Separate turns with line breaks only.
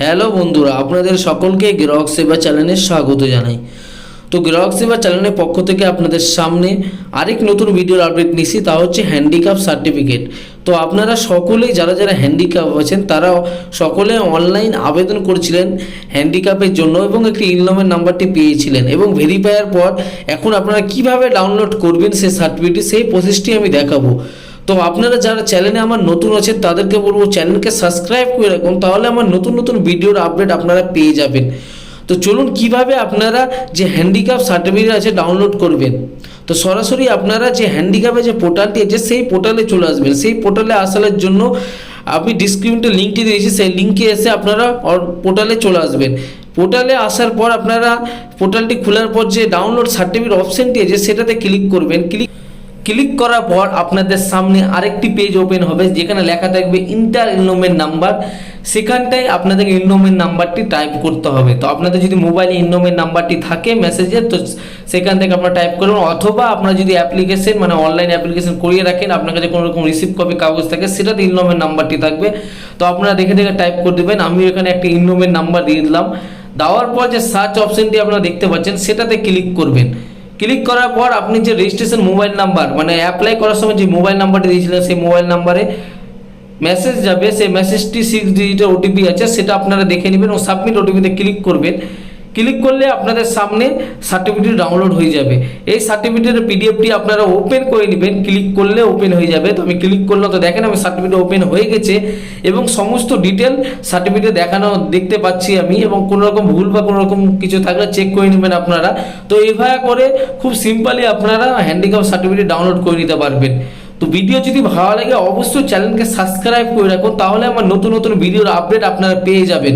Hello বন্ধুরা, আপনাদের সকলকে গ্রাহক সেবা চ্যানেলে স্বাগত জানাই। তো গ্রাহক সেবা চ্যানেলের পক্ষ থেকে আপনাদের সামনে আরেক নতুন ভিডিওর আপডেট নিছি তা হচ্ছে হ্যান্ডিক্যাপ সার্টিফিকেট তো আপনারা সকলেই, যারা যারা হ্যান্ডিক্যাপ আছেন তারা সকলে অনলাইন আবেদন করেছিলেন হ্যান্ডিক্যাপের জন্য এবং একটি ইনলমের নাম্বারটি পেয়েছিলেন এবং ভেরিফাইয়ের পর এখন আপনারা কীভাবে ডাউনলোড করবেন সেই সার্টিফিকেট সেই প্রসেসটি আমি দেখাবো। তো আপনারা যারা চ্যানেলে আমার নতুন আছেন, তাদেরকে বলব চ্যানেলকে সাবস্ক্রাইব করে রাখুন, তাহলে আমার নতুন নতুন ভিডিওর আপডেট আপনারা পেয়ে যাবেন। তো চলুন কীভাবে আপনারা যে হ্যান্ডিক্যাপ সার্টিফিকেট আছে ডাউনলোড করবেন? তো সরাসরি আপনারা যে হ্যান্ডিক্যাপে যে পোর্টালটি আছে, সেই পোর্টালে চলে আসবেন। সেই পোর্টালে আসার জন্য আমি ডিসক্রিপশনে লিঙ্কটি দিয়েছি, সেই লিঙ্কে এসে আপনারা পোর্টালে চলে আসবেন। পোর্টালে আসার পর আপনারা পোর্টালটি খোলার পর যে ডাউনলোড সার্টিফিকেট অপশানটি আছে, সেটাতে ক্লিক করবেন। ক্লিক ক্লিক করার পর আপনাদের সামনে আরেকটি পেজ ওপেন হবে, যেখানে লেখা থাকবে ইন্টার ইননোমের নাম্বার সেখানটায় আপনাদের ইননোমের নাম্বারটি টাইপ করতে হবে। তো আপনাদের যদি মোবাইলে ইননোমের নাম্বারটি থাকে মেসেজে তো সেখান থেকে আপনারা টাইপ করবেন অথবা আপনারা যদি অ্যাপ্লিকেশন মানে অনলাইন অ্যাপ্লিকেশন করিয়ে রাখেন, আপনার কাছে কোনো রকম রিসিভ কপি কাগজ থাকে, সেটাতে ইননোমের নাম্বারটি থাকবে। তো আপনারা দেখে দেখে টাইপ করে দেবেন। আমি এখানে একটি ইননোমের নাম্বার দিয়ে দিলাম। দেওয়ার পর যে সার্চ অপশনটি আপনারা দেখতে পাচ্ছেন, সেটাতে ক্লিক করবেন। ক্লিক করার পর আপনি যে রেজিস্ট্রেশন মোবাইল নাম্বার মানে অ্যাপ্লাই করার সময় যে মোবাইল নাম্বারটি দিয়েছিলেন, সেই মোবাইল নাম্বারে মেসেজ যাবে, সেই মেসেজটি সিক্স ডিজিটের ওটিপি আছে, সেটা আপনারা দেখে নেবেন ও সাবমিট ওটিপিতে ক্লিক করবেন। ক্লিক করলে আপনাদের সামনে সার্টিফিকেট ডাউনলোড হয়ে যাবে। এই সার্টিফিকেটের পিডিএফটি আপনারা ওপেন করে নেবেন ক্লিক করলে ওপেন হয়ে যাবে। তো আমি ক্লিক করলাম, তো দেখেন আমি সার্টিফিকেট ওপেন হয়ে গেছে এবং সমস্ত ডিটেল সার্টিফিকেটে দেখানো দেখতে পাচ্ছি আমি এবং কোনো রকম ভুল বা কোনো রকম কিছু থাকলে চেক করে নেবেন আপনারা। তো এইভাবে করে খুব সিম্পলি আপনারা হ্যান্ডিক্যাপ সার্টিফিকেট ডাউনলোড করে নিতে পারবেন। তো ভিডিও যদি ভালো লাগে, অবশ্যই চ্যানেলকে সাবস্ক্রাইব করে রাখুন, তাহলে আমার নতুন নতুন ভিডিওর আপডেট আপনারা পেয়ে যাবেন।